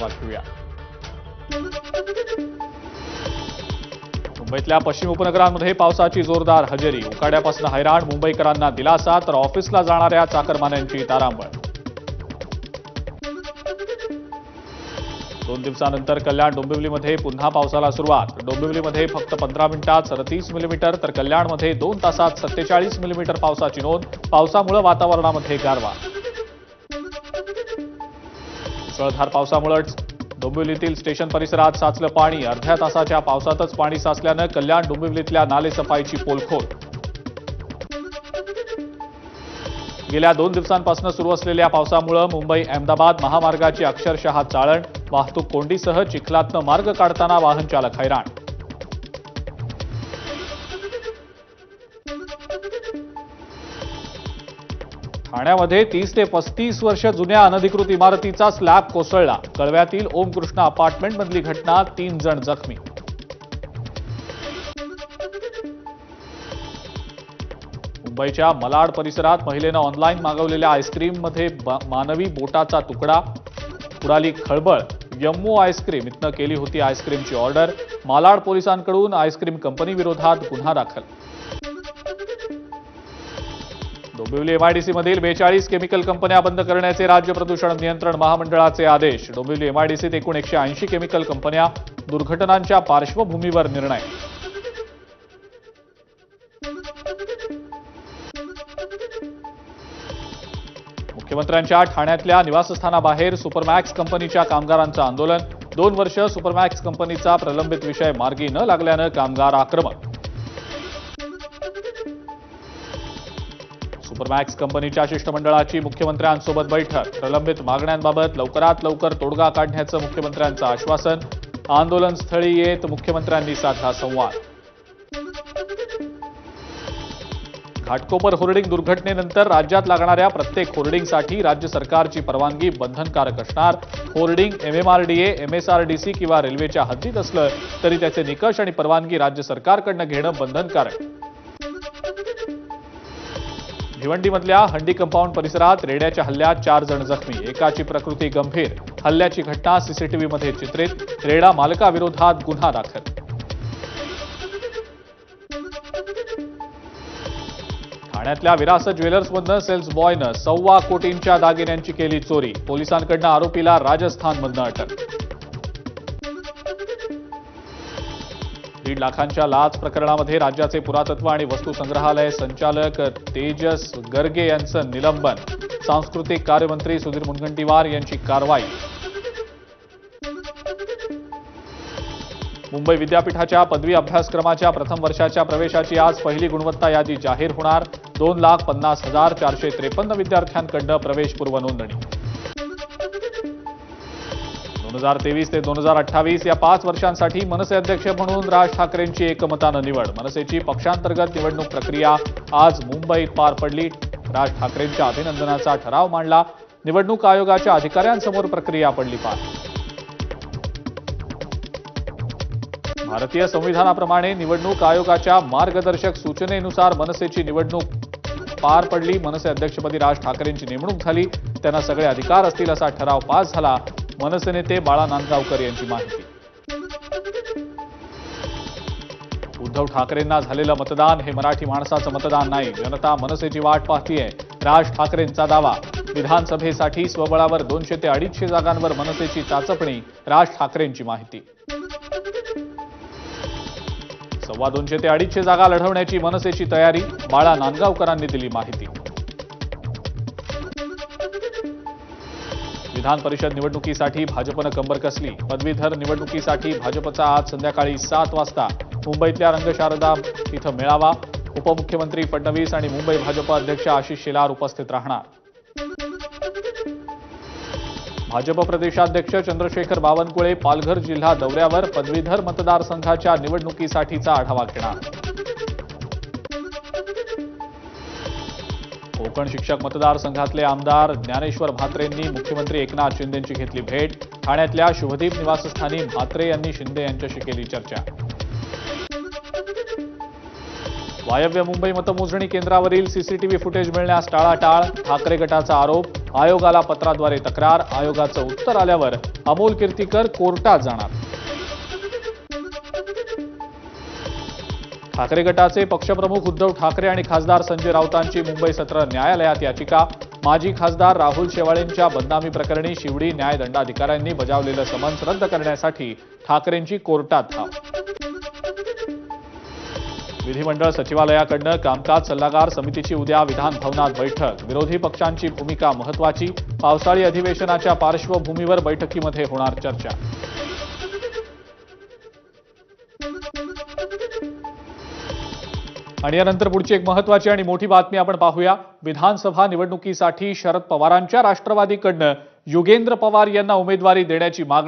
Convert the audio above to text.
वाचूया मुंबईतल्या पश्चिम उपनगरांमध्ये पावसाची जोरदार हजेरी. उकाड्यापासून हैराण मुंबईकरांना दिलासा तर ऑफिसला जाणाऱ्या चाकरमान्यांची तारांबळ. दोन दिवसानंतर कल्याण डोंबिवलीमध्ये पुन्हा पावसाला सुरुवात. डोंबिवलीमध्ये फक्त पंधरा मिनिटात सदतीस मिलीमीटर तर कल्याणमध्ये दोन तासात सत्तेचाळीस मिलीमीटर पावसाची नोंद. पावसामुळे वातावरणामध्ये गारवा. मुसळधार पावसामुळे डोंबिवलीतील स्टेशन परिसरात साचलं पाणी अर्ध्या तासाच्या पावसातच पाणी साचल्यानं कल्याण डोंबिवलीतल्या नालेसफाईची पोलखोल. गेल्या दोन दिवसांपासून सुरू असलेल्या पावसामुळे मुंबई अहमदाबाद महामार्गाची अक्षरशः चाळण वाहतूक कोंडीसह चिखलातनं मार्ग काढताना वाहन चालक हैराण. ठाण्यामध्ये तीस ते पस्तीस वर्ष जुन्या अनधिकृत इमारतीचा स्लॅब कोसळला. कळव्यातील ओमकृष्ण अपार्टमेंटमधली घटना तीन जण जखमी. मुंबईच्या मलाड परिसरात महिलेनं ऑनलाईन मागवलेल्या आईस्क्रीममध्ये मानवी बोटाचा तुकडा उडाली खळबळ यम्मू आईस्क्रीम इथनं केली होती आईस्क्रीमची ऑर्डर. मालाड पोलिसांकडून आईस्क्रीम कंपनी विरोधात गुन्हा दाखल. डोंबिवली एमआयडीसी मधील बेचाळीस केमिकल कंपन्या बंद करण्याचे राज्य प्रदूषण नियंत्रण महामंडळाचे आदेश. डोंबिवली एमआयडीसीत एकूण एकशे ऐंशी केमिकल कंपन्या दुर्घटनांच्या पार्श्वभूमीवर निर्णय. मुख्यमंत्र्यांच्या ठाण्यातल्या निवासस्थानाबाहेर सुपरमॅक्स कंपनीच्या कामगारांचं आंदोलन. दोन वर्ष सुपरमॅक्स कंपनीचा प्रलंबित विषय मार्गी न लागल्यानं कामगार आक्रमक सुपरमॅक्स कंपनीच्या शिष्टमंडळाची मुख्यमंत्र्यांसोबत बैठक. प्रलंबित मागण्यांबाबत लवकरात लवकर तोडगा काढण्याचं मुख्यमंत्र्यांचं आश्वासन. आंदोलनस्थळी येत मुख्यमंत्र्यांनी साधला संवाद. घाटकोपर होर्डिंग दुर्घटनेनंतर राज्यात लागणाऱ्या प्रत्येक होर्डिंगसाठी राज्य सरकारची परवानगी बंधनकारक असणार. होर्डिंग एमएमआरडीए एमएसआरडीसी किंवा रेल्वेच्या हद्दीत असलं तरी त्याचे निकष आणि परवानगी राज्य सरकारकडनं घेणं बंधनकारक. भिवंडीमधल्या हंडी कंपाऊंड परिसरात रेड्याच्या हल्ल्यात चार जण जखमी. एकाची प्रकृती गंभीर. हल्ल्याची घटना सीसीटीव्हीमध्ये चित्रित. रेडा मालकाविरोधात गुन्हा दाखल. ठाण्यातल्या विरासत ज्वेलर्समधनं सेल्स बॉयनं सव्वा कोटींच्या दागिन्यांची केली चोरी. पोलिसांकडनं आरोपीला राजस्थानमधनं अटक. दीड लाखांच्या लाच प्रकरणामध्ये राज्याचे पुरातत्व आणि वस्तू संग्रहालय संचालक तेजस गर्गे यांचं निलंबन. सांस्कृतिक कार्यमंत्री सुधीर मुनगंटीवार यांची कारवाई. मुंबई विद्यापीठाच्या पदवी अभ्यासक्रमाच्या प्रथम वर्षाच्या प्रवेशाची आज पहिली गुणवत्ता यादी जाहीर होणार. दोन लाख पन्नास हजार चारशे त्रेपन्न विद्यार्थ्यांकडनं प्रवेशपूर्व नोंदणी. दोन हजार तेवीस ते दोन हजार अठ्ठावीस या पाच वर्षांसाठी मनसे अध्यक्ष म्हणून राज ठाकरेंची एकमतानं निवड. मनसेची पक्षांतर्गत निवडणूक प्रक्रिया आज मुंबईत पार पडली. राज ठाकरेंच्या अभिनंदनाचा ठराव मांडला. निवडणूक आयोगाच्या अधिकाऱ्यांसमोर प्रक्रिया पडली पार. भारतीय संविधानाप्रमाणे निवडणूक आयोगाच्या मार्गदर्शक सूचनेनुसार मनसेची निवडणूक पार पडली. मनसे अध्यक्षपदी राज ठाकरेंची नेमणूक झाली. त्यांना सगळे अधिकार असतील असा ठराव पास झाला. मनसे नेते बाळा नांदगावकर यांची माहिती. उद्धव ठाकरेंना झालेलं मतदान हे मराठी माणसाचं मतदान नाही. जनता मनसेची वाट पाहतीये. राज ठाकरेंचा दावा. विधानसभेसाठी स्वबळावर दोनशे ते अडीचशे जागांवर मनसेची चाचपणी राज ठाकरेंची माहिती. सव्वा दोनशे ते अडीचशे जागा लढवण्याची मनसेची तयारी बाळा नांदगावकरांनी दिली माहिती. विधान परिषद निवडणुकीसाठी भाजपनं कंबर कसली? पदवीधर निवडणुकीसाठी भाजपचा आज संध्याकाळी सात वाजता मुंबईतल्या रंगशारदा इथं मेळावा. उपमुख्यमंत्री फडणवीस आणि मुंबई भाजप अध्यक्ष आशिष शेलार उपस्थित राहणार. भाजप प्रदेशाध्यक्ष चंद्रशेखर बावनकुळे पालघर जिल्हा दौऱ्यावर पदवीधर मतदारसंघाच्या निवडणुकीसाठीचा आढावा घेणार. कोकण शिक्षक मतदारसंघातले आमदार ज्ञानेश्वर म्हात्रेंनी मुख्यमंत्री एकनाथ शिंदेंची घेतली भेट. ठाण्यातल्या शुभदीप निवासस्थानी म्हात्रे यांनी शिंदे यांच्याशी केली चर्चा. वायव्य मुंबई मतमोजणी केंद्रावरील सीसीटीव्ही फुटेज मिळण्यास टाळाटाळ ठाकरे गटाचा आरोप आयोगाला पत्राद्वारे तक्रार आयोगाचं उत्तर आल्यावर अमोल कीर्तीकर कोर्टात जाणार. ठाकरे गटाचे पक्षप्रमुख उद्धव ठाकरे आणि खासदार संजय राऊतांची मुंबई सत्र न्यायालयात याचिका. माजी खासदार राहुल शेवाळेंच्या बदनामी प्रकरणी शिवडी न्यायदंडाधिकाऱ्यांनी बजावलेलं समन्स रद्द करण्यासाठी ठाकरेंची कोर्टात धाव विधिमंडळ सचिवालयाकडनं कामकाज सल्लागार समितीची उद्या विधानभवनात बैठक. विरोधी पक्षांची भूमिका महत्वाची पावसाळी अधिवेशनाच्या पार्श्वभूमीवर बैठकीमध्ये होणार चर्चा. आणि यानंतर पुढची एक महत्वाची आणि मोठी बातमी आपण पाहूया. विधानसभा निवडणुकीसाठी शरद पवारांच्या राष्ट्रवादीकडनं युगेंद्र पवार यांना उमेदवारी देण्याची मागणी